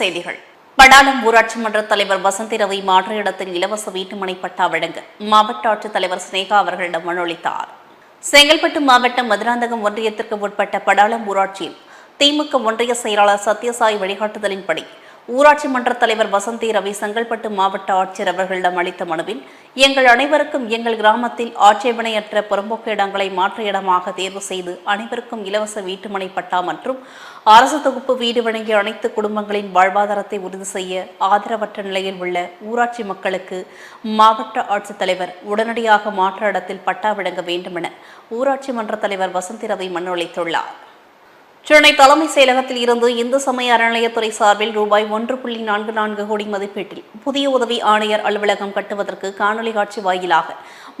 செய்திகள். படாலம் ஊராட்சி மன்ற தலைவர் வசந்தி ரவி மாற்று இடத்தில் இலவச வீட்டுமனை பட்டா வழங்க மாவட்ட ஆட்சித்தலைவர் சினேகா அவர்களிடம் மனுளித்தார் செங்கல்பட்டு மாவட்டம் மதுராந்தகம் ஒன்றியத்திற்கு உட்பட்ட படாலம் ஊராட்சியில் திமுக ஒன்றிய செயலாளர் சத்யசாய் வழிகாட்டுதலின்படி ஊராட்சி மன்ற தலைவர் வசந்தி ரவி செங்கல்பட்டு மாவட்ட ஆட்சியர் அவர்களிடம் அளித்த மனுவில் எங்கள் அனைவருக்கும் எங்கள் கிராமத்தில் ஆட்சேபனையற்ற புறம்போக்கு இடங்களை மாற்று இடமாக தேர்வு செய்து அனைவருக்கும் இலவச வீட்டுமனை பட்டா மற்றும் அரசு தொகுப்பு வீடு வழங்கிய அனைத்து குடும்பங்களின் வாழ்வாதாரத்தை உறுதி செய்ய ஆதரவற்ற நிலையில் உள்ள ஊராட்சி மக்களுக்கு மாவட்ட ஆட்சித்தலைவர் உடனடியாக மாற்று இடத்தில் பட்டா வழங்க வேண்டுமென ஊராட்சி மன்ற தலைவர் வசந்தி ரவி மனு அளித்துள்ளார். சென்னை தலைமைச் செயலகத்தில் இருந்து இந்து சமய அறநிலையத்துறை சார்பில் ரூபாய் ஒன்று புள்ளி நான்கு நான்கு கோடி மதிப்பீட்டில் புதிய உதவி ஆணையர் அலுவலகம் கட்டுவதற்கு காணொலி காட்சி வாயிலாக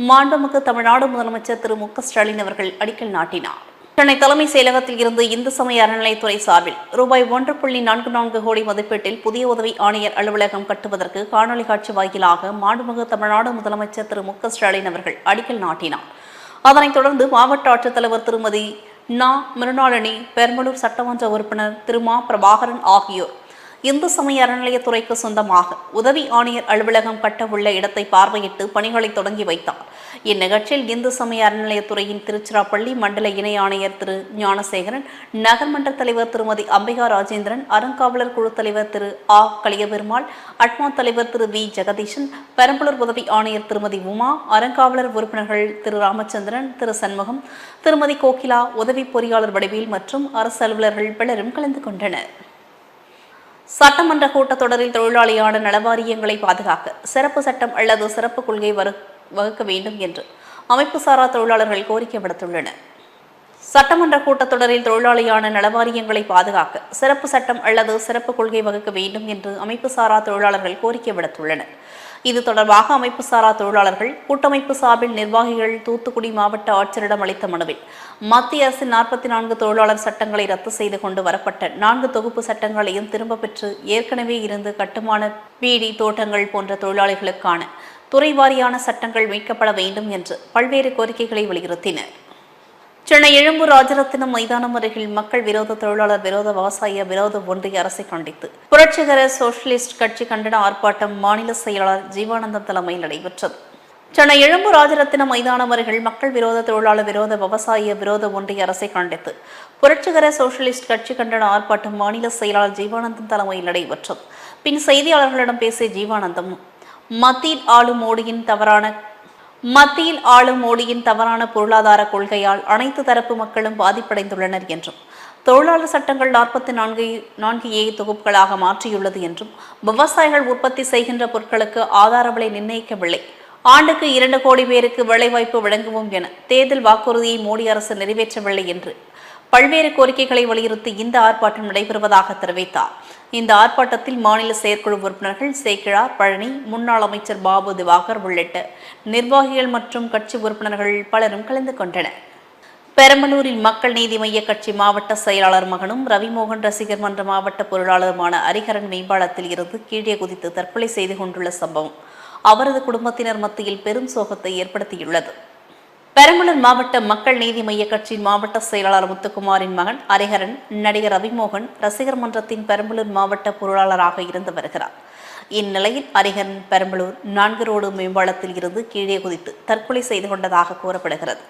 மாண்புமிகு தமிழ்நாடு முதலமைச்சர் திரு மு ஸ்டாலின் அவர்கள் அடிக்கல் நாட்டினார். சென்னை தலைமைச் செயலகத்தில் இருந்து இந்து சமய அறநிலையத்துறை சார்பில் ரூபாய் ஒன்று புள்ளி நான்கு நான்கு கோடி மதிப்பீட்டில் புதிய உதவி ஆணையர் அலுவலகம் கட்டுவதற்கு காணொலி காட்சி வாயிலாக மாண்புமிகு தமிழ்நாடு முதலமைச்சர் திரு மு ஸ்டாலின் அவர்கள் அடிக்கல் நாட்டினார். அதனைத் தொடர்ந்து மாவட்ட ஆட்சித்தலைவர் திருமதி நா மிருணாளினி பெரம்பலூர் சட்டமன்ற உறுப்பினர் திரு மா பிரபாகரன் ஆகியோர். இந்து சமய அறநிலையத்துறைக்கு சொந்தமாக உதவி ஆணையர் அலுவலகம் கட்ட உள்ள இடத்தை பார்வையிட்டு பணிகளை தொடங்கி வைத்தார். இந்நிகழ்ச்சியில் இந்து சமய அறநிலையத்துறையின் திருச்சிராப்பள்ளி மண்டல இணை ஆணையர் திரு ஞானசேகரன் நகர்மன்ற தலைவர் திருமதி அம்பிகா ராஜேந்திரன் அறங்காவலர் குழு தலைவர் திரு ஆ. கலியபெருமாள் அட்மா தலைவர் திரு வி. ஜெகதீஷன் பெரம்பலூர் உதவி ஆணையர் திருமதி உமா அறங்காவலர் உறுப்பினர்கள் திரு ராமச்சந்திரன் திரு சண்முகம் திருமதி கோகிலா உதவி பொறியாளர் வடிவேல் மற்றும் அரசு அலுவலர்கள் பலரும் கலந்து கொண்டனர். சட்டமன்ற கூட்டத்தொடரில் தொழிலாளியான நலவாரியங்களை பாதுகாக்க சிறப்பு சட்டம் அல்லது சிறப்பு கொள்கை வரும் வகுக்க வேண்டும் என்று அமைப்பு சாரா தொழிலாளர்கள் கோரிக்கை விடுத்துள்ளனர். சட்டமன்ற கூட்டத்தொடரில் தொழிலாளியான நலவாரியங்களை பாதுகாக்க சிறப்பு சட்டம் அல்லது சிறப்பு கொள்கை வகுக்க வேண்டும் என்று அமைப்பு சாரா தொழிலாளர்கள் கோரிக்கை விடுத்துள்ளனர். இது தொடர்பாக அமைப்பு சாரா தொழிலாளர்கள் கூட்டமைப்பு சார்பில் நிர்வாகிகள் தூத்துக்குடி மாவட்ட ஆட்சியரிடம் அளித்த மனுவில் மத்திய அரசின் நாற்பத்தி நான்கு தொழிலாளர் சட்டங்களை ரத்து செய்து கொண்டு வரப்பட்ட நான்கு தொகுப்பு சட்டங்களையும் திரும்ப பெற்று ஏற்கனவே இருந்து கட்டுமான பீடி தோட்டங்கள் போன்ற தொழிலாளிகளுக்கான துறை வாரியான சட்டங்கள் மீட்கப்பட வேண்டும் என்று பல்வேறு கோரிக்கைகளை வலியுறுத்தினர். சென்னை எழும்பூர் ராஜரத்தினம் மைதானம் அருகில் மக்கள் விரோத தொழிலாளர் விரோத விவசாய விரோத ஒன்றிய அரசை கண்டித்து புரட்சிகர சோசியலிஸ்ட் கட்சி கண்டன ஆர்ப்பாட்டம் மாநில செயலாளர் ஜீவானந்தம் தலைமையில் நடைபெற்றது. சென்னை எழும்பூர் ராஜரத்தினம் மைதானம் அருகில் மக்கள் விரோத தொழிலாளர் விரோத விவசாய விரோத ஒன்றிய அரசை கண்டித்து புரட்சிகர சோசியலிஸ்ட் கட்சி கண்டன ஆர்ப்பாட்டம் மாநில செயலாளர் ஜீவானந்தம் தலைமையில் நடைபெற்றது. பின் செய்தியாளர்களிடம் பேசிய ஜீவானந்தம் மத்தியில் ஆளும் மோடியின் தவறான மத்தியில் ஆளும் மோடியின் தவறான பொருளாதார கொள்கையால் அனைத்து தரப்பு மக்களும் பாதிப்படைந்துள்ளனர் என்றும் தொழிலாளர் சட்டங்கள் நாற்பத்தி நான்கு நான்கு ஏ தொகுப்புகளாக மாற்றியுள்ளது என்றும் விவசாயிகள் உற்பத்தி செய்கின்ற பொருட்களுக்கு ஆதார விலை நிர்ணயிக்கவில்லை. ஆண்டுக்கு இரண்டு கோடி பேருக்கு வேலைவாய்ப்பு வழங்குவோம் என தேர்தல் வாக்குறுதியை மோடி அரசு நிறைவேற்றவில்லை என்று பல்வேறு கோரிக்கைகளை வலியுறுத்தி இந்த ஆர்ப்பாட்டம் நடைபெறுவதாக தெரிவித்தார். இந்த ஆர்ப்பாட்டத்தில் மாநில செயற்குழு உறுப்பினர்கள் சேக்கிழா பழனி முன்னாள் அமைச்சர் பாபு திவாகர் உள்ளிட்ட நிர்வாகிகள் மற்றும் கட்சி உறுப்பினர்கள் பலரும் கலந்து கொண்டனர். பெரம்பலூரில் மக்கள் நீதி மைய கட்சி மாவட்ட செயலாளர் மகனும் ரவிமோகன் ரசிகர் மன்ற மாவட்ட பொருளாளருமான ஹரிஹரன் மேம்பாலத்தில் இருந்து கீழே குதித்து தற்கொலை செய்து கொண்டுள்ள சம்பவம் அவரது குடும்பத்தினர் மத்தியில் பெரும் சோகத்தை ஏற்படுத்தியுள்ளது. பெரம்பலூர் மாவட்ட மக்கள் நீதி மைய கட்சியின் மாவட்ட செயலாளர் முத்துக்குமாரின் மகன் ஹரிஹரன் நடிகர் ரவிமோகன் ரசிகர் மன்றத்தின் பெரம்பலூர் மாவட்ட பொருளாளராக இருந்து வருகிறார். இந்நிலையில் ஹரிஹரன் பெரம்பலூர் நான்கு ரோடு மேம்பாலத்தில் இருந்து கீழே குதித்து தற்கொலை செய்து கொண்டதாக கூறப்படுகிறது.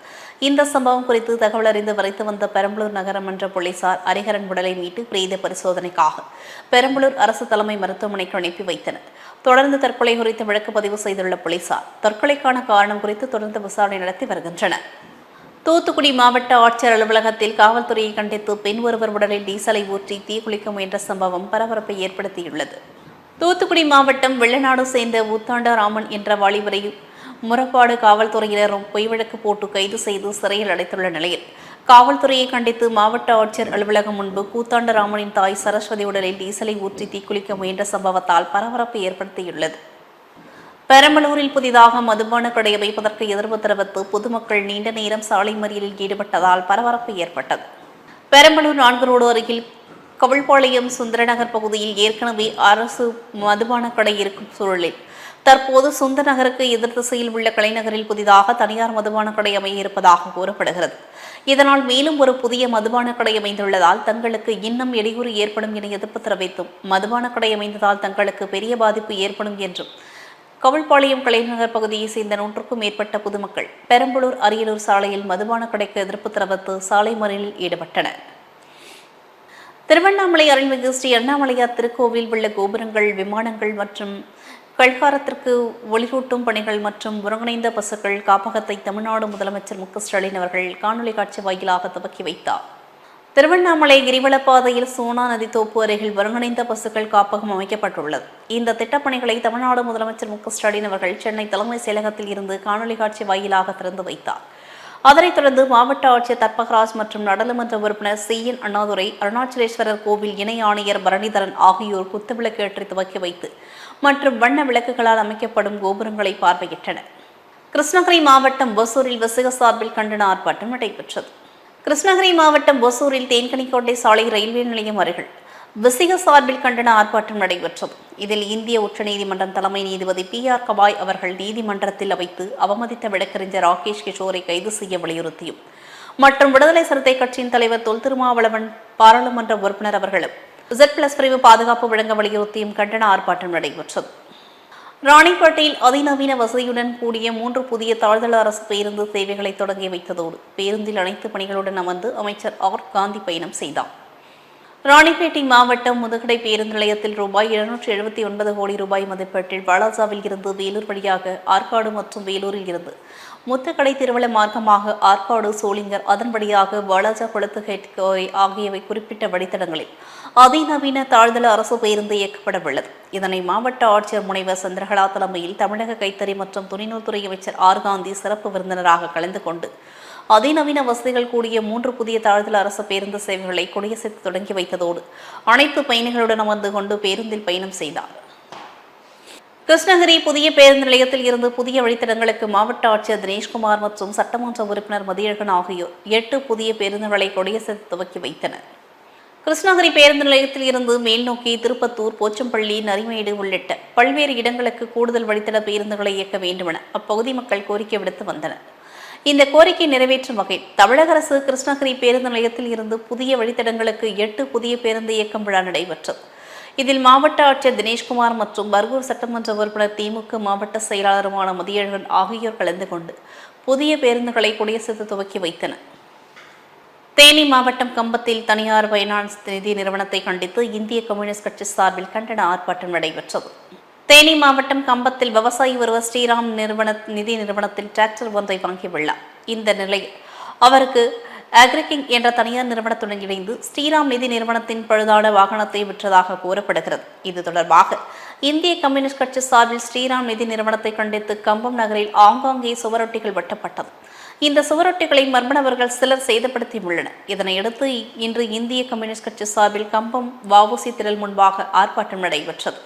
இந்த சம்பவம் குறித்து தகவல் அறிந்து வரைத்து வந்த பெரம்பலூர் நகரமன்ற போலீசார் ஹரிஹரன் உடலை மீட்டு பிரேத பரிசோதனைக்காக பெரம்பலூர் அரசு தலைமை மருத்துவமனைக்கு அனுப்பி வைத்தனர். தொடர்ந்து தற்கொலை குறித்து வழக்கு பதிவு செய்துள்ள போலீசார் தற்கொலைக்கான காரணம் குறித்து தொடர்ந்து விசாரணை நடத்தி வருகின்றனர். தூத்துக்குடி மாவட்ட ஆட்சியர் அலுவலகத்தில் காவல்துறையை கண்டித்து பெண் ஒருவர் உடலில் டீசலை ஊற்றி தீக்குளிக்க முயன்ற சம்பவம் பரபரப்பை ஏற்படுத்தியுள்ளது. தூத்துக்குடி மாவட்டம் வெள்ளநாடு சேர்ந்த ஊத்தாண்டராமன் என்ற வாலிபரை முறப்பாடு காவல்துறையினரும் பொய் வழக்கு போட்டு கைது செய்து சிறையில் அடைத்துள்ள நிலையில் காவல்துறையை கண்டித்து மாவட்ட ஆட்சியர் அலுவலகம் முன்பு கூத்தாண்ட ராமனின் தாய் சரஸ்வதி உடலில் டீசலை ஊற்றி தீக்குளிக்க முயன்ற சம்பவத்தால் பரபரப்பு ஏற்படுத்தியுள்ளது. பெரம்பலூரில் புதிதாக மதுபான கடை அமைப்பதற்கு எதிர்ப்பு தெரிவித்து பொதுமக்கள் நீண்ட நேரம் சாலை மறியலில் ஈடுபட்டதால் பரபரப்பு ஏற்பட்டது. பெரம்பலூர் நான்கு ரோடு அருகில் கவிழ்பாளையம் சுந்தரநகர் பகுதியில் ஏற்கனவே அரசு மதுபான கடை இருக்கும் சூழலில் தற்போது சுந்த நகருக்கு எதிர் திசையில் உள்ள கலைநகரில் புதிதாக தனியார் மதுபான கடை அமைய இருப்பதாக கூறப்படுகிறது. இதனால் மேலும் ஒரு புதிய மதுபான கடை அமைந்துள்ளதால் தங்களுக்கு இன்னும் இடையூறு ஏற்படும் என எதிர்ப்பு தெரிவித்தும் மதுபான கடை அமைந்ததால் தங்களுக்கு பெரிய பாதிப்பு ஏற்படும் என்றும் கவுள்பாளையம் கலைநகர் பகுதியை சேர்ந்த நூற்றுக்கும் மேற்பட்ட பொதுமக்கள் பெரம்பலூர் அரியலூர் சாலையில் மதுபான கடைக்கு எதிர்ப்பு தெரிவித்து சாலை மறியலில் ஈடுபட்டனர். திருவண்ணாமலை அருள்மிகு ஸ்ரீ அண்ணாமலையார் திருக்கோவில் உள்ள கோபுரங்கள் விமானங்கள் மற்றும் கல்காரத்திற்கு ஒளிரூட்டும் பணிகள் மற்றும் ஒருங்கிணைந்த பசுக்கள் காப்பகத்தை தமிழ்நாடு முதலமைச்சர் மு ஸ்டாலின் அவர்கள் காணொலி காட்சி வாயிலாக துவக்கி வைத்தார். திருவண்ணாமலை கிரிவலப்பாதையில் சோனா நதி தோப்பு அருகில் ஒருங்கிணைந்த பசுக்கள் காப்பகம் அமைக்கப்பட்டுள்ளது. இந்த திட்டப்பணிகளை தமிழ்நாடு முதலமைச்சர் மு ஸ்டாலின் அவர்கள் சென்னை தலைமைச் செயலகத்தில் இருந்து காணொலி காட்சி வாயிலாக திறந்து வைத்தார். அதனைத் தொடர்ந்து மாவட்ட ஆட்சியர் தர்பகராஜ் மற்றும் நாடாளுமன்ற உறுப்பினர் சி. என். அண்ணாதுரை அருணாச்சலேஸ்வரர் கோவில் இணை ஆணையர் பரணிதரன் ஆகியோர் குத்துவிளக்கு ஏற்றி துவக்கி வைத்து மற்றும் வண்ண விளக்குகளால் அமைக்கப்படும் கோபுரங்களை பார்வையிட்டனர். கிருஷ்ணகிரி மாவட்டம் ஒசூரில் விசிக சார்பில் கண்டன ஆர்ப்பாட்டம் நடைபெற்றது. கிருஷ்ணகிரி மாவட்டம் ஒசூரில் தேன்கனிக்கோட்டை சாலை ரயில்வே நிலையம் அருகில் விசிக சார்பில் கண்டன ஆர்ப்பாட்டம் நடைபெற்றது. இதில் இந்திய உச்சநீதிமன்றம் தலைமை நீதிபதி பி ஆர் கபாய் அவர்கள் நீதிமன்றத்தில் வைத்து அவமதித்த வழக்கறிஞர் ராகேஷ் கிஷோரை கைது செய்ய வலியுறுத்தியும். மற்றும் விடுதலை சிறுத்தை கட்சியின் தலைவர் தொல் திருமாவளவன் பாராளுமன்ற உறுப்பினர் அவர்களும் இசட் பிளஸ் பிரிவு பாதுகாப்பு வழங்க வலியுறுத்தியும் கண்டன ஆர்ப்பாட்டம் நடைபெற்றது. ராணிப்பேட்டையில் அதிநவீன வசதியுடன் கூடிய மூன்று புதிய தாழ்தள அரசு பேருந்து சேவைகளை தொடங்கி வைத்ததோடு பேருந்தில் அனைத்து பணிகளுடன் அமர்ந்து அமைச்சர் ஆர். காந்தி பயணம் செய்தார். ராணிப்பேட்டை மாவட்டம் முதுகடை பேருந்து நிலையத்தில் ரூபாய் இருநூற்றி எழுபத்தி ஒன்பது கோடி ரூபாய் மதிப்பீட்டில் வாலாஜாவில் இருந்து வேலூர் வழியாக ஆற்காடு மற்றும் வேலூரில் இருந்து முத்தக்கடை திருவள மார்க்கமாக ஆற்காடு சோளிங்கர் அதன் வழியாக வாலாஜா குளத்து ஹெட்கோரை ஆகியவை குறிப்பிட்ட வழித்தடங்களில் அதிநவீன தாழ்தள அரசு பேருந்து இயக்கப்படவுள்ளது. இதனை மாவட்ட ஆட்சியர் முனைவர் சந்திரகலா தலைமையில் தமிழக கைத்தறி மற்றும் துணிநூல்துறை அமைச்சர் ஆர் காந்தி சிறப்பு விருந்தினராக கலந்து கொண்டு அதிநவீன வசதிகள் கூடிய மூன்று புதிய தாழ்தள அரசு பேருந்து சேவைகளை கொடியசைத்து தொடங்கி வைத்ததோடு அனைத்து பயணிகளுடன் அமர்ந்து கொண்டு பேருந்தில் பயணம் செய்தார். கிருஷ்ணகிரி புதிய பேருந்து நிலையத்தில் இருந்து புதிய வழித்தடங்களுக்கு மாவட்ட ஆட்சியர் தினேஷ்குமார் மற்றும் சட்டமன்ற உறுப்பினர் மதியழகன் ஆகியோர் எட்டு புதிய பேருந்துகளை கொடியசைத்து துவக்கி வைத்தனர். கிருஷ்ணகிரி பேருந்து நிலையத்தில் இருந்து மேல்நோக்கி திருப்பத்தூர் போச்சம்பள்ளி நரிமேடு உள்ளிட்ட பல்வேறு இடங்களுக்கு கூடுதல் வழித்தட பேருந்துகளை இயக்க வேண்டுமென அப்பகுதி மக்கள் கோரிக்கை விடுத்து வந்தனர். இந்த கோரிக்கை நிறைவேற்றும் வகையில் தமிழக அரசு கிருஷ்ணகிரி பேருந்து நிலையத்தில் இருந்து புதிய வழித்தடங்களுக்கு எட்டு புதிய பேருந்து இயக்கம் விழா நடைபெற்றது. இதில் மாவட்ட ஆட்சியர் தினேஷ்குமார் மற்றும் பர்கூர் சட்டமன்ற உறுப்பினர் திமுக மாவட்ட செயலாளருமான மதியழகன் ஆகியோர் கலந்து கொண்டு புதிய பேருந்துகளை கொடியசைத்து துவக்கி வைத்தனர். தேனி மாவட்டம் கம்பத்தில் தனியார் பைனான்ஸ் நிதி நிறுவனத்தை கண்டித்து இந்திய கம்யூனிஸ்ட் கட்சி சார்பில் கண்டன ஆர்ப்பாட்டம் நடைபெற்றது. தேனி மாவட்டம் கம்பத்தில் விவசாயி ஒருவர் ஸ்ரீராம் நிறுவன நிதி நிறுவனத்தில் டிராக்டர் ஒன்றை வாங்கியுள்ளார். இந்த நிலையில் அவருக்கு அக்ரிகிங் என்ற தனியார் நிறுவனத்துடன் இணைந்து ஸ்ரீராம் நிதி நிறுவனத்தின் பழுதான வாகனத்தை விற்றதாக கூறப்படுகிறது. இது தொடர்பாக இந்திய கம்யூனிஸ்ட் கட்சி சார்பில் ஸ்ரீராம் நிதி நிறுவனத்தை கண்டித்து கம்பம் நகரில் ஆங்காங்கே சுவரொட்டிகள் வெட்டப்பட்டது. இந்த சுவரொட்டிகளை மர்மணவர்கள் சிலர் சேதப்படுத்தியுள்ளனர். இதனையடுத்து இன்று இந்திய கம்யூனிஸ்ட் கட்சி சார்பில் கம்பம் வஉசி திரள் முன்பாக ஆர்ப்பாட்டம் நடைபெற்றது.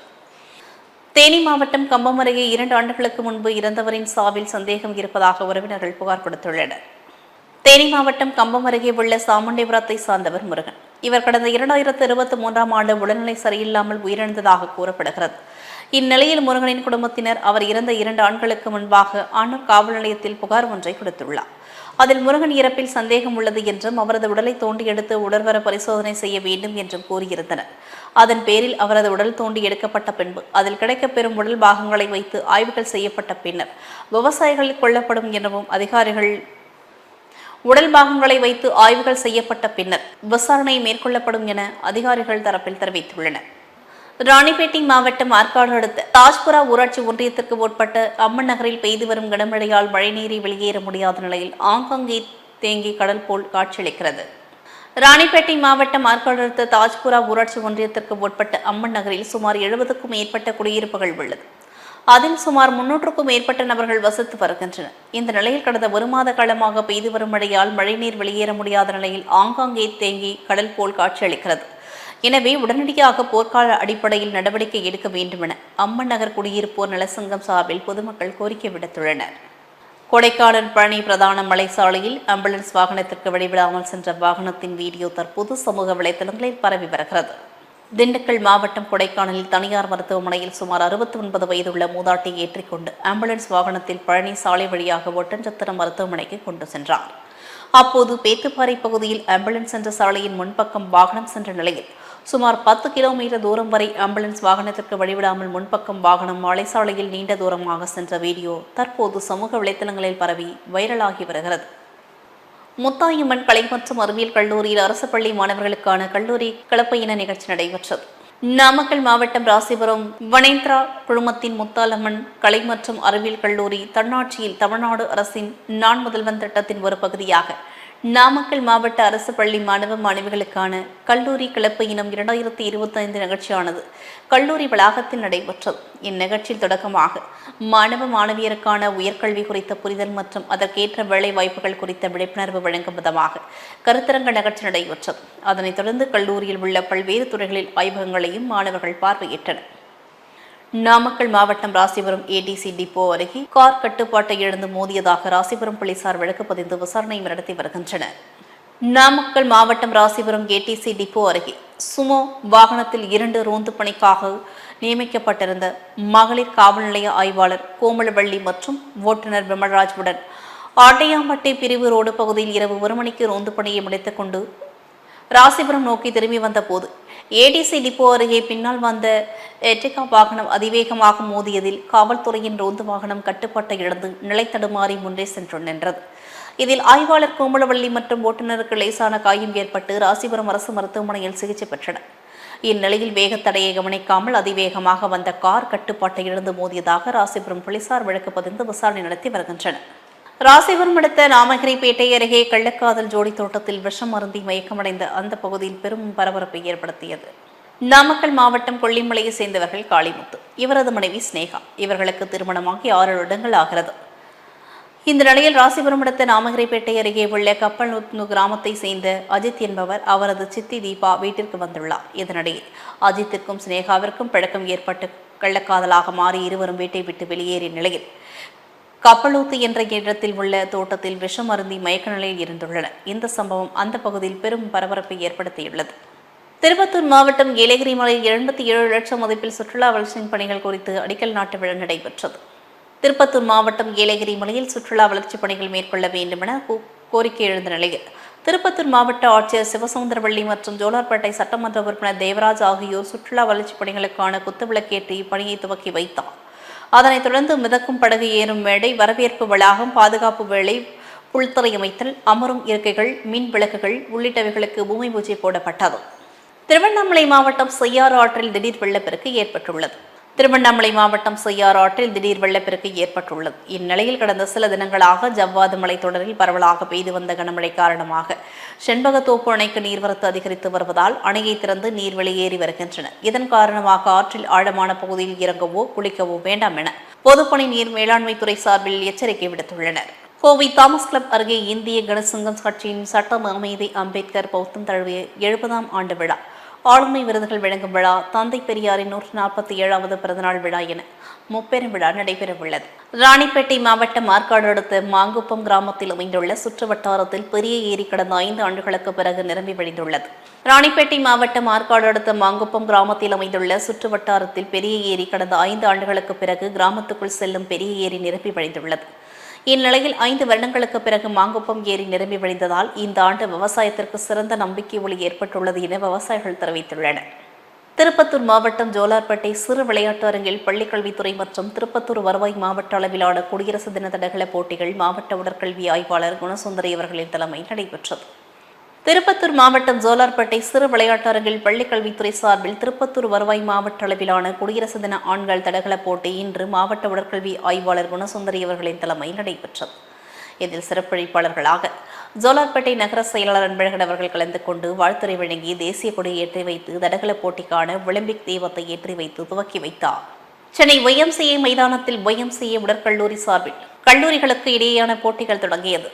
தேனி மாவட்டம் கம்பம் அருகே இரண்டு ஆண்டுகளுக்கு முன்பு இறந்தவரின் சாவில் சந்தேகம் இருப்பதாக உறவினர்கள் புகார் கொடுத்துள்ளனர். தேனி மாவட்டம் கம்பம் அருகே உள்ள சாமுண்டிபுரத்தை சார்ந்தவர் முருகன். இவர் கடந்த இரண்டாயிரத்து இருபத்தி மூன்றாம் ஆண்டு உடல்நிலை சரியில்லாமல் உயிரிழந்ததாக கூறப்படுகிறது. இந்நிலையில் முருகனின் குடும்பத்தினர் அவர் இறந்த இரண்டு ஆண்களுக்கு முன்பாக ஆணூர் காவல் நிலையத்தில் புகார் ஒன்றை கொடுத்துள்ளார். அதில் முருகன் இறப்பில் சந்தேகம் உள்ளது என்றும் அவரது உடலை தோண்டி எடுத்து உடற்வர பரிசோதனை செய்ய வேண்டும் என்றும் கூறியிருந்தனர். அதன் பேரில் அவரது உடல் தோண்டி எடுக்கப்பட்ட பின்பு அதில் கிடைக்கப்பெறும் உடல் பாகங்களை வைத்து ஆய்வுகள் செய்யப்பட்ட பின்னர் விவசாயிகள் கொல்லப்படும் எனவும் அதிகாரிகள் உடல் பாகங்களை வைத்து ஆய்வுகள் செய்யப்பட்ட பின்னர் விசாரணை மேற்கொள்ளப்படும் என அதிகாரிகள் தரப்பில் தெரிவித்துள்ளனர். ராணிப்பேட்டை மாவட்டம் ஆற்காடு அடுத்த தாஜ்புரா ஊராட்சி ஒன்றியத்திற்கு உட்பட்ட அம்மன் நகரில் பெய்து வரும் கனமழையால் மழைநீரை வெளியேற முடியாத நிலையில் ஆங்காங்கே தேங்கி கடல் போல் காட்சியளிக்கிறது. ராணிப்பேட்டை மாவட்டம் ஆற்காடு அடுத்த தாஜ்புரா ஊராட்சி ஒன்றியத்திற்கு உட்பட்ட அம்மன் நகரில் சுமார் எழுபதுக்கும் மேற்பட்ட குடியிருப்புகள் உள்ளது. அதில் சுமார் முன்னூற்றுக்கும் மேற்பட்ட நபர்கள் வசித்து வருகின்றனர். இந்த நிலையில் கடந்த ஒரு மாத காலமாக பெய்து வரும் மழையால் மழைநீர் வெளியேற முடியாத நிலையில் ஆங்காங்கே தேங்கி கடல் போல் காட்சியளிக்கிறது. எனவே உடனடியாக போர்க்கால அடிப்படையில் நடவடிக்கை எடுக்க வேண்டுமென அம்மன் நகர் குடியிருப்போர் நலசங்கம் சார்பில் பொதுமக்கள் கோரிக்கை விடுத்துள்ளனர். கொடைக்கானல் பழனி பிரதான மலை சாலையில் ஆம்புலன்ஸ் வாகனத்திற்கு வழிவிடாமல் சென்ற வாகனத்தின் வீடியோ தற்போது சமூக வலைதளங்களில் பரவி வருகிறது. திண்டுக்கல் மாவட்டம் கொடைக்கானலில் தனியார் மருத்துவமனையில் சுமார் அறுபத்தி ஒன்பது வயதுள்ள மூதாட்டியை ஏற்றிக்கொண்டு ஆம்புலன்ஸ் வாகனத்தில் பழனி சாலை வழியாக ஒட்டஞ்சத்திரம் மருத்துவமனைக்கு கொண்டு சென்றார். அப்போது பேத்துப்பாறை பகுதியில் ஆம்புலன்ஸ் சென்ற சாலையின் முன்பக்கம் வாகனம் சென்ற நிலையில் சுமார் பத்து கிலோமீட்டர் தூரம் வரை ஆம்புலன்ஸ் வாகனத்திற்கு வழிவிடாமல் முன்பக்கம் வாகனம் மாலை நீண்ட தூரமாக சென்ற வீடியோ தற்போது சமூக வலைத்தளங்களில் பரவி வைரலாகி வருகிறது. முத்தாயம்மன் கலை மற்றும் அறிவியல் கல்லூரியில் அரசு பள்ளி மாணவர்களுக்கான கல்லூரி கலப்பையின நிகழ்ச்சி நடைபெற்றது. நாமக்கல் மாவட்டம் ராசிபுரம் வனேந்திரா குழுமத்தின் முத்தாலம்மன் கலை மற்றும் அறிவியல் கல்லூரி தன்னாட்சியில் தமிழ்நாடு அரசின் நான் முதல்வன் திட்டத்தின் ஒரு பகுதியாக நாமக்கல் மாவட்ட அரசு பள்ளி மாணவ மாணவிகளுக்கான கல்லூரி கிளப்பு இனம் இரண்டாயிரத்தி இருபத்தைந்து நிகழ்ச்சியானது. கல்லூரி வளாகத்தில் நடைபெற்றது. இந்நிகழ்ச்சியில் தொடக்கமாக மாணவ மாணவியருக்கான உயர்கல்வி குறித்த புரிதல் மற்றும் அதற்கேற்ற வேலை வாய்ப்புகள் குறித்த விழிப்புணர்வு வழங்கும் விதமாக கருத்தரங்க நிகழ்ச்சி நடைபெற்றது. அதனைத் தொடர்ந்து கல்லூரியில் உள்ள பல்வேறு துறைகளில் ஆய்வகங்களையும் மாணவர்கள் பார்வையிட்டனர். நாமக்கல் மாவட்டம் ராசிபுரம் ஏடிசி டிப்போ அருகே கார் கட்டுப்பாட்டை இழந்து மோதியதாக ராசிபுரம் போலீசார் வழக்கு பதிந்து விசாரணை நடத்தி வருகின்றனர். நாமக்கல் மாவட்டம் ராசிபுரம் ஏடிசி டிப்போ அருகே சுமோ வாகனத்தில் இரண்டு ரோந்து பணிக்காக நியமிக்கப்பட்டிருந்த மகளிர் காவல் நிலைய ஆய்வாளர் கோமலவள்ளி மற்றும் ஓட்டுநர் விமல்ராஜ் உடன் ஆட்டையாம்பட்டை பிரிவு ரோடு பகுதியில் இரவு ஒரு மணிக்கு ரோந்து பணியை முடித்துக் கொண்டு ராசிபுரம் நோக்கி திரும்பி வந்த போது ஏடிசி டிப்போ அருகே பின்னால் வந்த எட்டிகா வாகனம் அதிவேகமாக மோதியதில் காவல்துறையின் ரோந்து வாகனம் கட்டுப்பாட்டை இழந்து நிலைத்தடுமாறி முன்னே சென்று நின்றது. இதில் ஆய்வாளர் கோமலவள்ளி மற்றும் ஓட்டுநருக்கு லேசான காயம் ஏற்பட்டு ராசிபுரம் அரசு மருத்துவமனையில் சிகிச்சை பெற்றனர். இந்நிலையில் வேகத்தடையை கவனிக்காமல் அதிவேகமாக வந்த கார் கட்டுப்பாட்டை இழந்து மோதியதாக ராசிபுரம் போலீசார் வழக்கு பதிந்து விசாரணை நடத்தி வருகின்றனர். ராசிபுரம் அடுத்த நாமகிரிப்பேட்டை அருகே கள்ளக்காதல் ஜோடி தோட்டத்தில் விஷம் அருந்தி மயக்கமடைந்த அந்த பகுதியில் பெரும் பரபரப்பை ஏற்படுத்தியது. நாமக்கல் மாவட்டம் கொல்லிமலையை சேர்ந்தவர்கள் காளிமுத்து இவரது மனைவி ஸ்னேகா இவர்களுக்கு திருமணமாகி ஆறு வருடங்கள் ஆகிறது. இந்த நிலையில் ராசிபுரம் அடுத்த நாமகிரிப்பேட்டை அருகே உள்ள கப்பல்நூத்து கிராமத்தை சேர்ந்த அஜித் என்பவர் அவரது சித்தி தீபா வீட்டிற்கு வந்துள்ளார். இதனிடையே அஜித்திற்கும் சினேகாவிற்கும் பழக்கம் ஏற்பட்டு கள்ளக்காதலாக மாறி இருவரும் வீட்டை விட்டு வெளியேறிய நிலையில் கப்பலூத்து என்ற இடத்தில் உள்ள தோட்டத்தில் விஷம் அருந்தி மயக்க நிலையில் இருந்துள்ளனர் இந்த சம்பவம் அந்த பகுதியில் பெரும் பரபரப்பை ஏற்படுத்தியுள்ளது. திருப்பத்தூர் மாவட்டம் ஏலகிரி மலையில் எண்பத்தி ஏழு லட்சம் மதிப்பில் சுற்றுலா வளர்ச்சியின் பணிகள் குறித்து அடிக்கல் நாட்டு விழா நடைபெற்றது. திருப்பத்தூர் மாவட்டம் ஏலகிரி மலையில் சுற்றுலா வளர்ச்சிப் பணிகள் மேற்கொள்ள வேண்டும் என கோ- கோரிக்கை எழுந்த நிலையில் திருப்பத்தூர் மாவட்ட ஆட்சியர் சிவசுந்தரவள்ளி மற்றும் ஜோலார்பேட்டை சட்டமன்ற உறுப்பினர் தேவராஜ் ஆகியோர் சுற்றுலா வளர்ச்சிப் பணிகளுக்கான குத்துவிளக்கேற்றி இப்பணியை துவக்கி வைத்தார். அதனைத் தொடர்ந்து மிதக்கும் படகு ஏறும் மேடை வரவேற்பு வளாகம் பாதுகாப்பு வேலை உள்துறை அமைத்தல் அமரும் இருக்கைகள் மின் விளக்குகள் உள்ளிட்டவைகளுக்கு பூமி பூஜை போடப்பட்டது. திருவண்ணாமலை மாவட்டம் செய்யாறு ஆற்றில் திடீர் வெள்ளப்பெருக்கு ஏற்பட்டுள்ளது. திருவண்ணாமலை மாவட்டம் செய்யாறு ஆற்றில் திடீர் வெள்ளப்பெருக்கு ஏற்பட்டுள்ளது. இந்நிலையில் கடந்த சில தினங்களாக ஜவ்வாது மலை தொடரில் பரவலாக பெய்து வந்த கனமழை காரணமாக செண்பகத்தோப்பு அணைக்கு நீர்வரத்து அதிகரித்து வருவதால் அணையை திறந்து நீர் வெளியேறி வருகின்றன. இதன் காரணமாக ஆற்றில் ஆழமான பகுதியில் இறங்கவோ குளிக்கவோ வேண்டாம் என பொதுப்பணி நீர் மேலாண்மை துறை சார்பில் எச்சரிக்கை விடுத்துள்ளனர். கோவை தாமஸ் கிளப் அருகே இந்திய கணசங்கம் கட்சியின் சட்டம் அமைதி அம்பேத்கர் பௌத்தம் தழுவிய எழுபதாம் ஆண்டு விழா. ஆளுமை விருதுகள் வழங்கும் விழா தந்தை பெரியாரின் நூற்று நாற்பத்தி ஏழாவது பிறந்தநாள் விழா என முப்பெரும் விழா நடைபெறவுள்ளது. ராணிப்பேட்டை மாவட்டம் ஆற்காடு அடுத்த மாங்குப்பம் கிராமத்தில் அமைந்துள்ள சுற்று வட்டாரத்தில் பெரிய ஏரி கடந்த ஐந்து ஆண்டுகளுக்கு பிறகு நிரம்பி வழிந்துள்ளது. ராணிப்பேட்டை மாவட்டம் ஆற்காடு அடுத்த மாங்குப்பம் கிராமத்தில் அமைந்துள்ள சுற்று வட்டாரத்தில் பெரிய ஏரி கடந்த ஐந்து ஆண்டுகளுக்கு பிறகு கிராமத்துக்குள் செல்லும் பெரிய ஏரி நிரம்பி வழிந்துள்ளது. இந்நிலையில் ஐந்து வருடங்களுக்கு பிறகு மாங்குப்பம் ஏரி நிரம்பி வழிந்ததால் இந்த ஆண்டு விவசாயத்திற்கு சிறந்த நம்பிக்கை ஒளி ஏற்பட்டுள்ளது என விவசாயிகள் தெரிவித்துள்ளனர். திருப்பத்தூர் மாவட்டம் ஜோலார்பேட்டை சிறு விளையாட்டு அரங்கில் பள்ளிக்கல்வித்துறை மற்றும் திருப்பத்தூர் வருவாய் மாவட்ட அளவிலான குடியரசு தின தடகள போட்டிகள் மாவட்ட உடற்கல்வி ஆய்வாளர் குணசுந்தரி அவர்களின் தலைமை நடைபெற்றது. திருப்பத்தூர் மாவட்டம் ஜோலார்பேட்டை சிறு விளையாட்டரங்கில் பள்ளிக்கல்வித்துறை சார்பில் திருப்பத்தூர் வருவாய் மாவட்ட அளவிலான குடியரசு தின ஆண்கள் தடகள போட்டி இன்று மாவட்ட உடற்கல்வி ஆய்வாளர் குணசுந்தரி அவர்களின் தலைமை நடைபெற்றது. இதில் சிறப்பழிப்பாளர்களாக ஜோலார்பேட்டை நகர செயலாளர் அன்பழகன் அவர்கள் கலந்து கொண்டு வாழ்த்துறை வழங்கி தேசிய கொடியை ஏற்றி வைத்து தடகள போட்டிக்கான ஒலிம்பிக் தீபத்தை ஏற்றி வைத்து துவக்கி வைத்தார். சென்னை ஒய்எம்சிஏ மைதானத்தில் ஒய்எம்சிஏ உடற்கல்லூரி சார்பில் கல்லூரிகளுக்கு இடையேயான போட்டிகள் தொடங்கியது.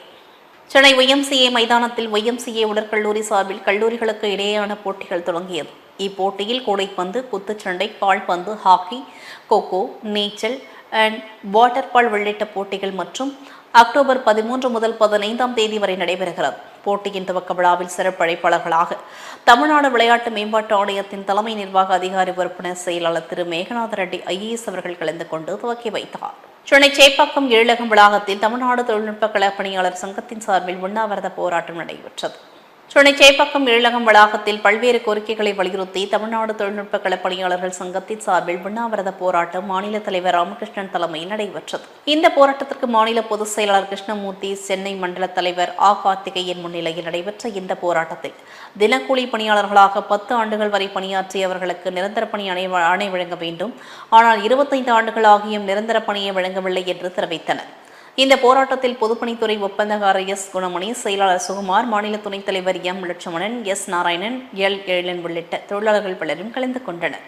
சென்னை ஒய்எம்சிஏ மைதானத்தில் ஒய்எம்சிஏ உடற்கல்லூரி சார்பில் கல்லூரிகளுக்கு இடையேயான போட்டிகள் தொடங்கியது. இப்போட்டியில் கூடைப்பந்து குத்துச்சண்டை கால்பந்து ஹாக்கி கோகோ நீச்சல் அண்ட் வாட்டர் பால் உள்ளிட்ட போட்டிகள் மற்றும் அக்டோபர் பதிமூன்று முதல் பதினைந்தாம் தேதி வரை நடைபெறுகிறது. போட்டியின் துவக்க விழாவில் சிறப்பு அழைப்பாளர்களாக தமிழ்நாடு விளையாட்டு மேம்பாட்டு ஆணையத்தின் தலைமை நிர்வாக அதிகாரி உறுப்பினர் செயலாளர் திரு. மேகநாத ரெட்டி ஐஏஎஸ் அவர்கள் கலந்து கொண்டு துவக்கி வைத்தார். சென்னை சேப்பாக்கம் ஏழகம் வளாகத்தில் தமிழ்நாடு தொழில்நுட்ப கழக பணியாளர் சங்கத்தின் சார்பில் உண்ணாவிரத போராட்டம் நடைபெற்றது. சென்னை சேப்பாக்கம் ஏழகம் வளாகத்தில் பல்வேறு கோரிக்கைகளை வலியுறுத்தி தமிழ்நாடு தொழில்நுட்ப களப்பணியாளர்கள் சங்கத்தின் சார்பில் உண்ணாவிரத போராட்டம் மாநில தலைவர் ராமகிருஷ்ணன் தலைமையில் நடைபெற்றது. இந்த போராட்டத்திற்கு மாநில பொதுச் செயலாளர் கிருஷ்ணமூர்த்தி சென்னை மண்டல தலைவர் ஆ. கார்த்திகேயன் முன்னிலையில் நடைபெற்ற இந்த போராட்டத்தில் தினக்கூலி பணியாளர்களாக பத்து ஆண்டுகள் வரை பணியாற்றியவர்களுக்கு நிரந்தர பணி அணை ஆணை வழங்க வேண்டும். ஆனால் இருபத்தைந்து ஆண்டுகள் ஆகியும் நிரந்தர பணியை வழங்கவில்லை என்று தெரிவித்தனர். இந்த போராட்டத்தில் பொதுப்பணித்துறை ஒப்பந்தக்காரர் எஸ் குணமணி செயலாளர் சுகுமார் மாநில துணைத் தலைவர் M Lakshmanan S Narayanan L Ezhilan உள்ளிட்ட தொழிலாளர்கள் பலரும் கலந்து கொண்டனர்.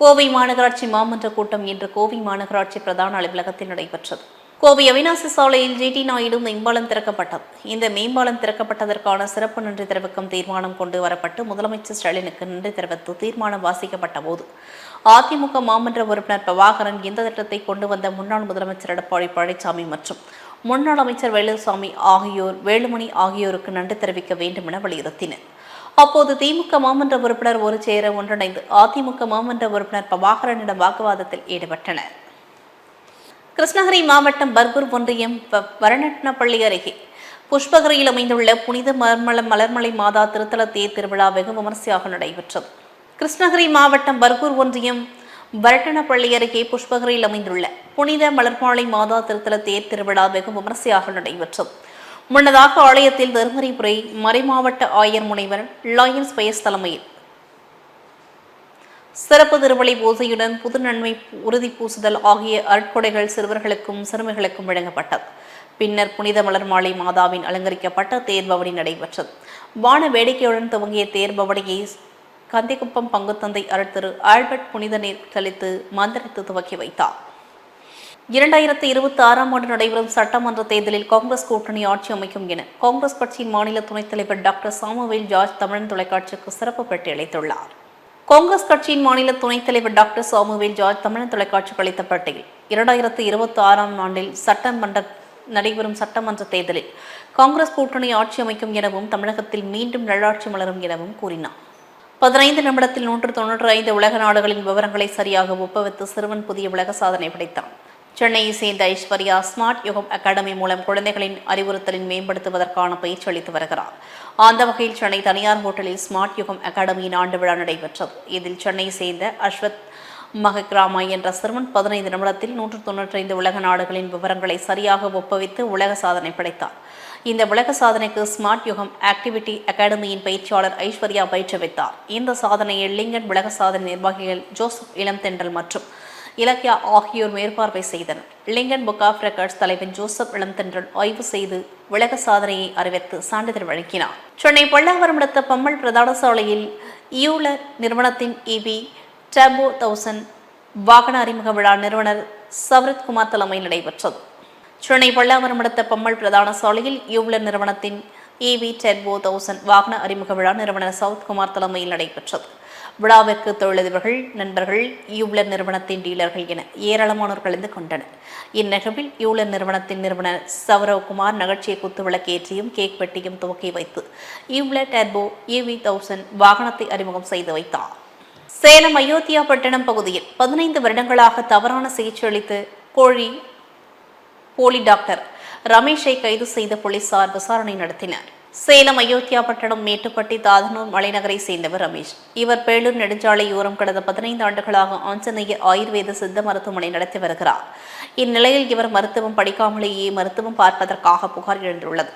கோவை மாநகராட்சி மாமன்ற கூட்டம் இன்று கோவை மாநகராட்சி பிரதான அலுவலகத்தில் நடைபெற்றது. கோவை அவினாசி சாலையில் ஜிடி நாயுடு மேம்பாலம் திறக்கப்பட்டது. இந்த மேம்பாலம் திறக்கப்பட்டதற்கான சிறப்பு நன்றி தெரிவிக்கும் தீர்மானம் கொண்டு வரப்பட்டு முதலமைச்சர் ஸ்டாலினுக்கு நன்றி தெரிவித்து தீர்மானம் வாசிக்கப்பட்ட போது அதிமுக மாமன்ற உறுப்பினர் பிரபாகரன் இந்த திட்டத்தை கொண்டு வந்த முன்னாள் முதலமைச்சர் எடப்பாடி பழனிசாமி மற்றும் முன்னாள் அமைச்சர் வேலுசாமி ஆகியோர் வேலுமணி ஆகியோருக்கு நன்றி தெரிவிக்க வேண்டும் என வலியுறுத்தினர். அப்போது திமுக மாமன்ற உறுப்பினர் ஒரு சேர ஒன்றிணைந்து அதிமுக மாமன்ற உறுப்பினர் பிரபாகரனிடம் வாக்குவாதத்தில் ஈடுபட்டனர். கிருஷ்ணகிரி மாவட்டம் பர்கூர் ஒன்றியம் வரணட்னப்பள்ளி அருகே புஷ்பகிரியில் அமைந்துள்ள புனித மர்மல மலர்மலை மாதா திருத்தல தேர் திருவிழா வெகு விமரிசையாக நடைபெற்றது. கிருஷ்ணகிரி மாவட்டம் பர்கூர் ஒன்றியம் வரட்டணப்பள்ளி அருகே புஷ்பகிரியில் அமைந்துள்ள புனித மலர்மாலை மாதா திருத்தல தேர் திருவிழா வெகு விமரிசையாக நடைபெற்றது. முன்னதாக ஆலயத்தில் தருமரிபுரை மறைமாவட்ட ஆயர் முனைவர் லாயன்ஸ் பயஸ் தலைமையில் சிறப்பு திருவள்ளி பூஜையுடன் புது நன்மை உறுதி பூசுதல் ஆகிய அருட்கொடைகள் சிறுவர்களுக்கும் சிறுமிகளுக்கும் வழங்கப்பட்டது. பின்னர் புனித மலர் மாலை மாதாவின் அலங்கரிக்கப்பட்ட தேர்பவனி நடைபெற்றது. வான வேடிக்கையுடன் துவங்கிய தேர்பவனியை கந்திக்குப்பம் பங்குத்தந்தை அருட்திரு ஆல்பர்ட் புனித நீர் தெளித்து மந்திரித்து துவக்கி வைத்தார். இரண்டாயிரத்தி இருபத்தி ஆறாம் ஆண்டு நடைபெறும் சட்டமன்ற தேர்தலில் காங்கிரஸ் கூட்டணி ஆட்சி அமைக்கும் என காங்கிரஸ் கட்சியின் மாநில துணைத் தலைவர் டாக்டர் சாமுவேல் ஜார்ஜ் தமிழன் தொலைக்காட்சிக்கு சிறப்பு பேட்டி அளித்துள்ளார். காங்கிரஸ் கட்சியின் மாநில துணைத் தலைவர் டாக்டர் சாமுவேல் ஜார்ஜ் தமிழன் தொலைக்காட்சிக்கு அளித்த பேட்டியில் இரண்டாயிரத்தி இருபத்தி ஆறாம் ஆண்டில் சட்டமன்ற நடைபெறும் சட்டமன்ற தேர்தலில் காங்கிரஸ் கூட்டணி ஆட்சி அமைக்கும் எனவும் தமிழகத்தில் மீண்டும் நல்லாட்சி மலரும் எனவும் கூறினார். பதினைந்து நிமிடத்தில் நூற்று தொன்னூற்று ஐந்து உலக நாடுகளின் விவரங்களை சரியாக ஒப்புவித்து சிறுவன் புதிய உலக சாதனை படைத்தான். சென்னையை சேர்ந்த ஐஸ்வர்யா ஸ்மார்ட் யுகம் அகாடமி மூலம் குழந்தைகளின் அறிவுறுத்தலின் மேம்படுத்துவதற்கான பயிற்சி அளித்து வருகிறார். அந்த வகையில் சென்னை தனியார் ஹோட்டலில் ஸ்மார்ட் யுகம் அகாடமியின் ஆண்டு விழா நடைபெற்றது. இதில் சென்னையை சேர்ந்த அஸ்வத் மகக்ராமா என்ற சிறுவன் பதினைந்து நிமிடத்தில் நூற்று தொன்னூற்றி ஐந்து உலக நாடுகளின் விவரங்களை சரியாக ஒப்புவித்து உலக சாதனை படைத்தார் இந்த உலக சாதனைக்கு ஸ்மார்ட் யுகம் ஆக்டிவிட்டி அகாடமியின் பயிற்சியாளர் ஐஸ்வர்யா பயிற்றுவித்தார். இந்த சாதனையை லிங்கன் உலக சாதனை நிர்வாகிகள் ஜோசப் இளம்தென்றல் மற்றும் இலக்கியா ஆகியோர் மேற்பார்வை செய்தனர். லிங்கன் புக் ஆஃப் ரெக்கார்ட்ஸ் தலைவன் ஜோசப் இளம்தென்றல் ஆய்வு செய்து உலக சாதனையை அறிவித்து சான்றிதழ் வழங்கினார். சென்னை பல்லாவரம் அடுத்த பம்மல் பிரதான சாலையில் யூலர் நிறுவனத்தின் இவி டர்போ தௌசண்ட் வாகன அறிமுக விழா நிறுவனர் சவரத்குமார் தலைமையில் நடைபெற்றது. சென்னை பல்லாவரம் அடுத்த பம்மல் பிரதான சாலையில் யூலர் நிறுவனத்தின் இவி டெர்போ தௌசண்ட் வாகன அறிமுக விழா நிறுவனர் சவுத்குமார் தலைமையில் நடைபெற்றது. விழாவிற்கு தொழிலதிபர்கள் நண்பர்கள் யூலர் நிறுவனத்தின் டீலர்கள் என ஏராளமானோர் கலந்து கொண்டனர். இந்நிகழ்வில் யூலர் நிறுவனத்தின் நிறுவனர் சௌரவ்குமார் நிகழ்ச்சியை குத்துவிளக்கேற்றியும் கேக் வெட்டியும் துவக்கி வைத்து யூவ்லர் டெர்போ இவி தௌசண்ட் வாகனத்தை அறிமுகம் செய்து வைத்தார். சேலம் அயோத்தியா பட்டணம் பகுதியில் பதினைந்து வருடங்களாக தவறான சிகிச்சை அளித்து கோழி போலி டாக்டர் ரமேஷை கைது செய்த போலீசார் விசாரணை நடத்தினர். சேலம் அயோத்தியா பட்டணம் மேட்டுப்பட்டி தாதனூர் மலைநகரை சேர்ந்தவர் ரமேஷ். இவர் பேளூர் நெடுஞ்சாலையோரம் கடந்த பதினைந்து ஆண்டுகளாக ஆஞ்சநேயர் ஆயுர்வேத சித்த மருத்துவமனை நடத்தி வருகிறார். இந்நிலையில் இவர் மருத்துவம் படிக்காமலேயே மருத்துவம் பார்ப்பதற்காக புகார் எழுந்துள்ளது.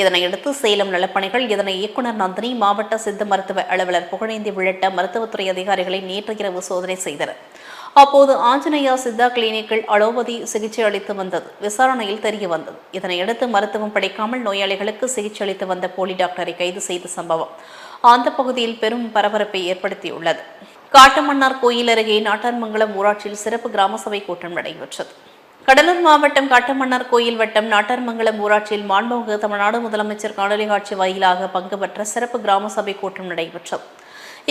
இதனையடுத்து சேலம் நலப்பணிகள் இதனை இயக்குனர் நந்தினி மாவட்ட சித்த மருத்துவ அலுவலர் புகழேந்தி உள்ளிட்ட மருத்துவத்துறை அதிகாரிகளை நேற்று இரவு சோதனை செய்தனர். அப்போது ஆஞ்சநேயா சித்தா கிளினிக்கில் அலோபதி சிகிச்சை அளித்து வந்தது. விசாரணையில் தெரிய வந்தது. இதனையடுத்து மருத்துவம் படிக்காமல் நோயாளிகளுக்கு சிகிச்சை அளித்து வந்த போலி டாக்டரை கைது செய்த சம்பவம் அந்த பகுதியில் பெரும் பரபரப்பை ஏற்படுத்தியுள்ளது. காட்டுமன்னார் கோயில் அருகே நாட்டார்மங்கலம் ஊராட்சியில் சிறப்பு கிராம சபை கூட்டம் நடைபெற்றது. கடலூர் மாவட்டம் காட்டுமன்னார் கோயில் வட்டம் நாட்டார்மங்கலம் ஊராட்சியில் மாண்புமிகு தமிழ்நாடு முதலமைச்சர் காணொலி காட்சி வாயிலாக பங்கு பெற்ற சிறப்பு கிராம சபை கூட்டம் நடைபெற்றது.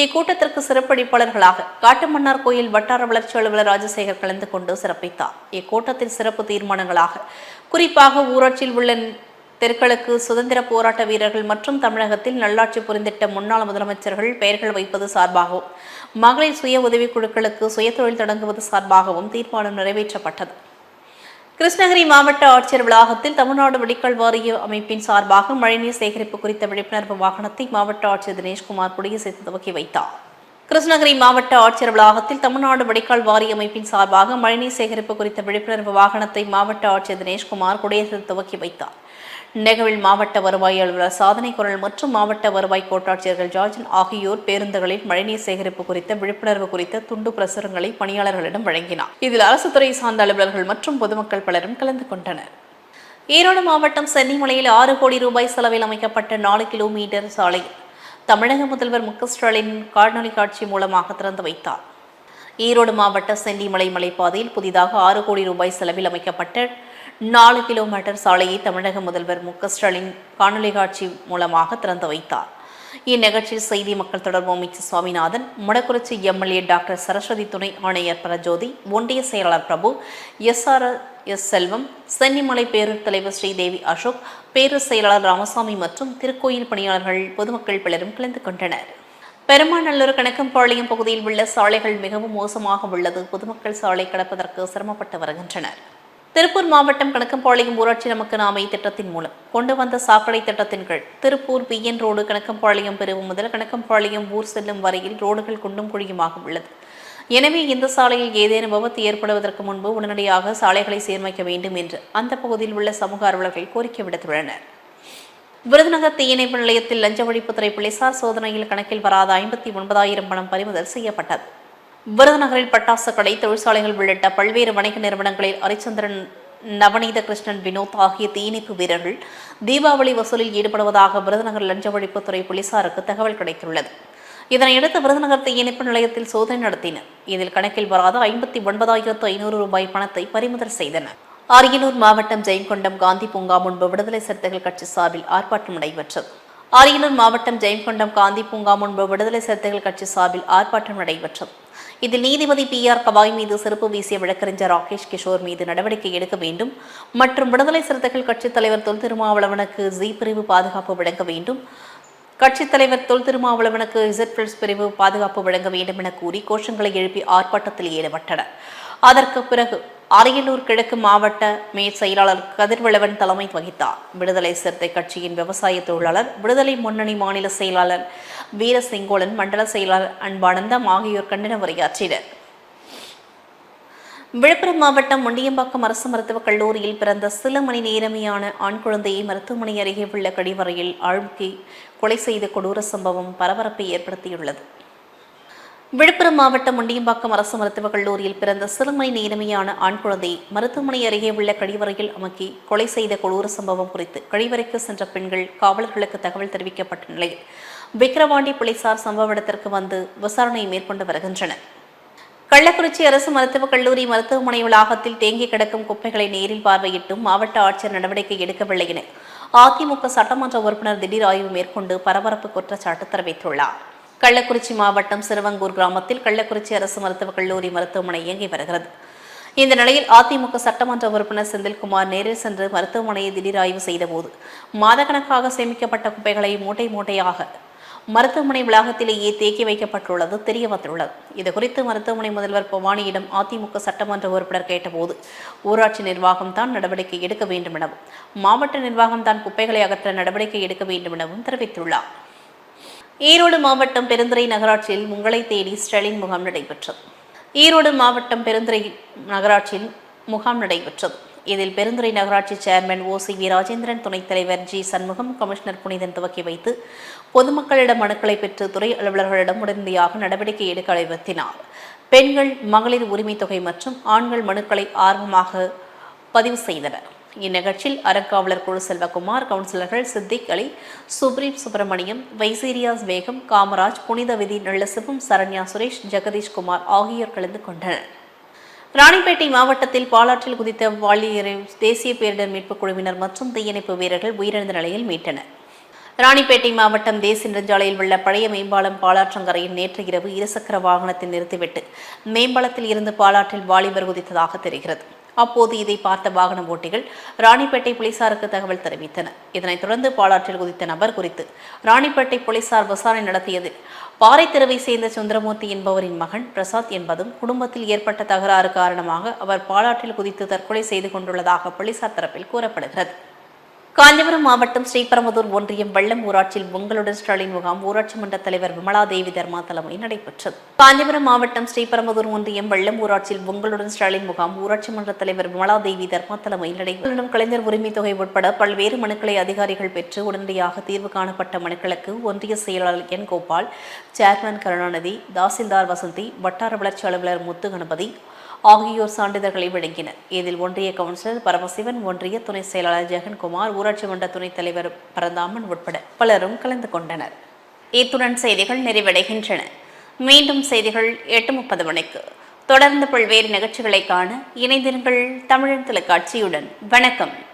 இக்கூட்டத்திற்கு சிறப்பளிப்பாளர்களாக காட்டுமன்னார் கோயில் வட்டார வளர்ச்சி அலுவலர் ராஜசேகர் கலந்து கொண்டு சிறப்பித்தார். இக்கூட்டத்தில் சிறப்பு தீர்மானங்களாக குறிப்பாக ஊராட்சியில் உள்ள தெருக்களுக்கு சுதந்திர போராட்ட வீரர்கள் மற்றும் தமிழகத்தில் நல்லாட்சி புரிந்திட்ட முன்னாள் முதலமைச்சர்கள் பெயர்கள் வைப்பது சார்பாகவும் மகளிர் சுய உதவிக் குழுக்களுக்கு சுயதொழில் தொடங்குவது சார்பாகவும் தீர்மானம் நிறைவேற்றப்பட்டது. கிருஷ்ணகிரி மாவட்ட ஆட்சியர் வளாகத்தில் தமிழ்நாடு வடிகால் வாரிய அமைப்பின் சார்பாக மழைநீர் சேகரிப்பு குறித்த விழிப்புணர்வு வாகனத்தை மாவட்ட ஆட்சியர் தினேஷ்குமார் கொடியசைத்து துவக்கி வைத்தார். கிருஷ்ணகிரி மாவட்ட ஆட்சியர் வளாகத்தில் தமிழ்நாடு வடிகால் வாரிய அமைப்பின் சார்பாக மழைநீர் சேகரிப்பு குறித்த விழிப்புணர்வு வாகனத்தை மாவட்ட ஆட்சியர் தினேஷ்குமார் கொடியசைத்து துவக்கி வைத்தார். நெகவில் மாவட்ட வருவாய் அலுவலர் சாதனை குரல் மற்றும் மாவட்ட வருவாய் கோட்டாட்சியர்கள் ஜார்ஜன் ஆகியோர் பேருந்துகளில் மழைநீர் சேகரிப்பு குறித்த விழிப்புணர்வு குறித்த துண்டு பிரசுரங்களை பணியாளர்களிடம் வழங்கினார். இதில் அரசு துறை சார்ந்த அலுவலர்கள் மற்றும் பொதுமக்கள் பலரும் கலந்து கொண்டனர். ஈரோடு மாவட்டம் சென்னிமலையில் ஆறு கோடி ரூபாய் செலவில் அமைக்கப்பட்ட நாலு கிலோமீட்டர் சாலையில் தமிழக முதல்வர் மு. க. ஸ்டாலின் காணொலி காட்சி மூலமாக திறந்து வைத்தார். ஈரோடு மாவட்ட சென்னிமலை மலைப்பாதையில் புதிதாக ஆறு கோடி ரூபாய் செலவில் அமைக்கப்பட்ட நாலு கிலோமீட்டர் சாலையை தமிழக முதல்வர் மு க ஸ்டாலின் காணொலி காட்சி மூலமாக திறந்து வைத்தார். இந்நிகழ்ச்சியில் செய்தி மக்கள் தொடர்பு அமைச்சர் சுவாமிநாதன் முடக்குறிச்சி எம்எல்ஏ டாக்டர் சரஸ்வதி துணை ஆணையர் பரஜோதி ஒன்றிய செயலாளர் Prabhu S R S Selvam Chennimalai Perur தலைவர் ஸ்ரீதேவி அசோக் பேரூர் செயலாளர் ராமசாமி மற்றும் திருக்கோயில் பணியாளர்கள் பொதுமக்கள் பலரும் கலந்து கொண்டனர். பெருமாநல்லூர் கணக்கம்பாளையம் பகுதியில் உள்ள சாலைகள் மிகவும் மோசமாக உள்ளது. பொதுமக்கள் சாலை கடப்பதற்கு சிரமப்பட்டு வருகின்றனர். திருப்பூர் மாவட்டம் கணக்கம்பாளையம் ஊராட்சி நமக்கு நாமை திட்டத்தின் மூலம் கொண்டு வந்த சாக்கடை திட்டத்தின் கீழ் திருப்பூர் பிஎன் ரோடு கணக்கம்பாளையம் பிரிவு முதல் கணக்கம்பாளையம் ஊர் செல்லும் வரையில் ரோடுகள் குண்டும் குழியுமாக உள்ளது. எனவே இந்த சாலையில் ஏதேனும் விபத்து ஏற்படுவதற்கு முன்பு உடனடியாக சாலைகளை சீர்மைக்க வேண்டும் என்று அந்த பகுதியில் உள்ள சமூக ஆர்வலர்கள் கோரிக்கை விடுத்துள்ளனர். விருதுநகர் தீயணைப்பு நிலையத்தில் லஞ்ச ஒழிப்புத்துறை போலீசார் சோதனையில் கணக்கில் வராத ஐம்பத்தி ஒன்பதாயிரம் பணம் பறிமுதல் செய்யப்பட்டது. விருதுநகரில் பட்டாசு கடை தொழிற்சாலைகள் உள்ளிட்ட பல்வேறு வணிக நிறுவனங்களில் ஹரிச்சந்திரன் நவநீத கிருஷ்ணன் வினோத் ஆகிய தீயணைப்பு வீரர்கள் தீபாவளி வசூலில் ஈடுபடுவதாக விருதுநகர் லஞ்ச ஒழிப்புத்துறை போலீசாருக்கு தகவல் கிடைத்துள்ளது. இதனையடுத்து விருதுநகர் தீயணைப்பு நிலையத்தில் சோதனை நடத்தினர். இதில் கணக்கில் வராத ஐம்பத்தி ஒன்பதாயிரத்து ஐநூறு ரூபாய் பணத்தை பறிமுதல் செய்தனர். அரியலூர் மாவட்டம் ஜெயங்கொண்டம் காந்தி பூங்கா முன்பு விடுதலை சிறுத்தைகள் கட்சி சார்பில் ஆர்ப்பாட்டம் நடைபெற்றது. அரியலூர் மாவட்டம் ஜெயங்கொண்டம் காந்தி பூங்கா முன்பு விடுதலை சிறுத்தைகள் கட்சி சார்பில் ஆர்ப்பாட்டம் நடைபெற்றது. இதில் நீதிபதி பி ஆர் கவாய் மீது சிறப்பு வீசிய வழக்கறிஞர் ராகேஷ் கிஷோர் மீது நடவடிக்கை எடுக்க வேண்டும். மற்றும் விடுதலை சிறுத்தைகள் கட்சித் தலைவர் தொல் திருமாவளவனுக்கு ஜி பிரிவு பாதுகாப்பு வழங்க வேண்டும். கட்சித் தலைவர் தொல் திருமாவளவனுக்கு இசட் பிரிவு பாதுகாப்பு வழங்க வேண்டும் என கூறி கோஷங்களை எழுப்பி ஆர்ப்பாட்டத்தில் ஈடுபட்டனர். அதற்கு பிறகு அரியலூர் கிழக்கு மாவட்ட மே செயலாளர் கதிர்வளவன் தலைமை வகித்தார். விடுதலை சிறுத்தை கட்சியின் விவசாய தொழிலாளர் விடுதலை முன்னணி மாநில செயலாளர் வீர செங்கோலன் மண்டல செயலாளர் அன்பானந்தம் ஆகியோர் கண்டன உரையாற்றினர். விழுப்புரம் மாவட்டம் முண்டியம்பாக்கம் அரசு மருத்துவக் கல்லூரியில் பிறந்த சில மணி நேரமையான ஆண் குழந்தையை மருத்துவமனை அருகே உள்ள கழிவறையில் ஆழ்கி கொலை செய்த கொடூர சம்பவம் பரபரப்பை ஏற்படுத்தியுள்ளது. விழுப்புரம் மாவட்டம் முண்டியம்பாக்கம் அரசு மருத்துவக் கல்லூரியில் பிறந்த சிறுமை நேர்மையான ஆண் குழந்தை மருத்துவமனை அருகே உள்ள கழிவறையில் அமக்கி கொலை செய்த கொடூர சம்பவம் குறித்து கழிவறைக்கு சென்ற பெண்கள் காவலர்களுக்கு தகவல் தெரிவிக்கப்பட்ட நிலையில் விக்கிரவாண்டி போலீசார் சம்பவ இடத்திற்கு வந்து விசாரணை மேற்கொண்டு வருகின்றனர். கள்ளக்குறிச்சி அரசு மருத்துவக் கல்லூரி மருத்துவமனை வளாகத்தில் தேங்கி கிடக்கும் குப்பைகளை நேரில் பார்வையிட்டும் மாவட்ட ஆட்சியர் நடவடிக்கை எடுக்கவில்லை என அதிமுக சட்டமன்ற உறுப்பினர் திடீர் ஆய்வு மேற்கொண்டு பரபரப்பு குற்றச்சாட்டு தெரிவித்துள்ளார். கள்ளக்குறிச்சி மாவட்டம் சிறுவங்கூர் கிராமத்தில் கள்ளக்குறிச்சி அரசு மருத்துவக் கல்லூரி மருத்துவமனை இயங்கி வருகிறது. இந்த நிலையில் அதிமுக சட்டமன்ற உறுப்பினர் செந்தில்குமார் நேரில் சென்று மருத்துவமனையை திடீர் ஆய்வு செய்தபோது மாதக்கணக்காக சேமிக்கப்பட்ட குப்பைகளை மூட்டை மூட்டையாக மருத்துவமனை வளாகத்திலேயே தேக்கி வைக்கப்பட்டுள்ளது தெரிய வந்துள்ளது. இதுகுறித்து மருத்துவமனை முதல்வர் பவானியிடம் அதிமுக சட்டமன்ற உறுப்பினர் கேட்டபோது ஊராட்சி நிர்வாகம் தான் நடவடிக்கை எடுக்க வேண்டும் எனவும் மாவட்ட நிர்வாகம் தான் குப்பைகளை அகற்ற நடவடிக்கை எடுக்க வேண்டும் எனவும் தெரிவித்துள்ளார். ஈரோடு மாவட்டம் பெருந்துறை நகராட்சியில் முங்களை தேடி ஸ்டெலின் முகாம் நடைபெற்றது. ஈரோடு மாவட்டம் பெருந்துறை நகராட்சியில் முகாம் நடைபெற்றது. இதில் பெருந்துறை நகராட்சி chairman O C V Rajendran துணைத் தலைவர் ஜி சண்முகம் கமிஷனர் புனிதன் துவக்கி வைத்து பொதுமக்களிடம் மனுக்களை பெற்று துறை அலுவலர்களிடம் உடனடியாக நடவடிக்கை எடுக்க அறிவுறுத்தினார் பெண்கள் மகளிர் உரிமைத் தொகை மற்றும் ஆண்கள் மனுக்களை ஆர்வமாக பதிவு செய்தனர். இந்நிகழ்ச்சியில் அறக்காவலர் குழு செல்வகுமார் கவுன்சிலர்கள் சித்திக் அலி சுப்ரீம் சுப்பிரமணியம் வைசீரியாஸ் பேகம் காமராஜ் புனித விதி நல்லசிவம் சரண்யா சுரேஷ் ஜெகதீஷ் குமார் ஆகியோர் கலந்து கொண்டனர். ராணிப்பேட்டை மாவட்டத்தில் பாலாற்றில் குதித்த வாலியரை தேசிய பேரிடர் மீட்புக் குழுவினர் மற்றும் தீயணைப்பு வீரர்கள் உயிரிழந்த நிலையில் மீட்டனர். ராணிப்பேட்டை மாவட்டம் தேசிய நெடுஞ்சாலையில் உள்ள பழைய மேம்பாலம் பாலாற்றங்கரையில் நேற்று இரவு இருசக்கர வாகனத்தை நிறுத்திவிட்டு மேம்பாலத்தில் இருந்து பாலாற்றில் வாலிபர் குதித்ததாக தெரிகிறது. அப்போது இதை பார்த்த வாகன ஓட்டிகள் ராணிப்பேட்டை போலீசாருக்கு தகவல் தெரிவித்தனர். இதனைத் தொடர்ந்து பாலாற்றில் குதித்த நபர் குறித்து ராணிப்பேட்டை போலீசார் விசாரணை நடத்தியதில் பாறைத்தெருவை சேர்ந்த சுந்தரமூர்த்தி என்பவரின் மகன் பிரசாத் என்பதும் குடும்பத்தில் ஏற்பட்ட தகராறு காரணமாக அவர் பாலாற்றில் குதித்து தற்கொலை செய்து கொண்டுள்ளதாக போலீசார் தரப்பில் கூறப்படுகிறது. காஞ்சிபுரம் மாவட்டம் ஸ்ரீபெரும்புதூர் ஒன்றியம் வெள்ளம் ஊராட்சியில் உங்களுடன் ஸ்டாலின் முகாம். ஊராட்சி மன்ற தலைவர் விமலா தேவி தர்மா தலைமையில் நடைபெற்றது. காஞ்சிபுரம் மாவட்டம் ஸ்ரீபெரும்புதூர் ஒன்றியம் வெள்ளம் ஊராட்சியில் உங்களுடன் ஸ்டாலின் முகாம். ஊராட்சி மன்ற தலைவர் விமலா தேவி தர்மா தலைமையில் நடைபெறும் கலைஞர் உரிமை தொகை உட்பட பல்வேறு மனுக்களை அதிகாரிகள் பெற்று உடனடியாக தீர்வு காணப்பட்ட மனுக்களுக்கு ஒன்றிய செயலாளர் என் கோபால் சேர்மன் கருணாநிதி தாசில்தார் வசந்தி வட்டார வளர்ச்சி அலுவலர் முத்து கணபதி ஆகியோர் சான்றிதழ்களை வழங்கினர். இதில் ஒன்றிய கவுன்சிலர் பரமசிவன் ஒன்றிய துணை செயலாளர் ஜெகன்குமார் ஊராட்சி மன்ற துணைத் தலைவர் பரந்தாமன் உட்பட பலரும் கலந்து கொண்டனர். இத்துடன் செய்திகள் நிறைவடைகின்றன. மீண்டும் செய்திகள் எட்டு முப்பது மணிக்கு. தொடர்ந்து பல்வேறு நிகழ்ச்சிகளை காண இணைந்திருங்கள் தமிழன் தொலைக்காட்சியுடன். வணக்கம்.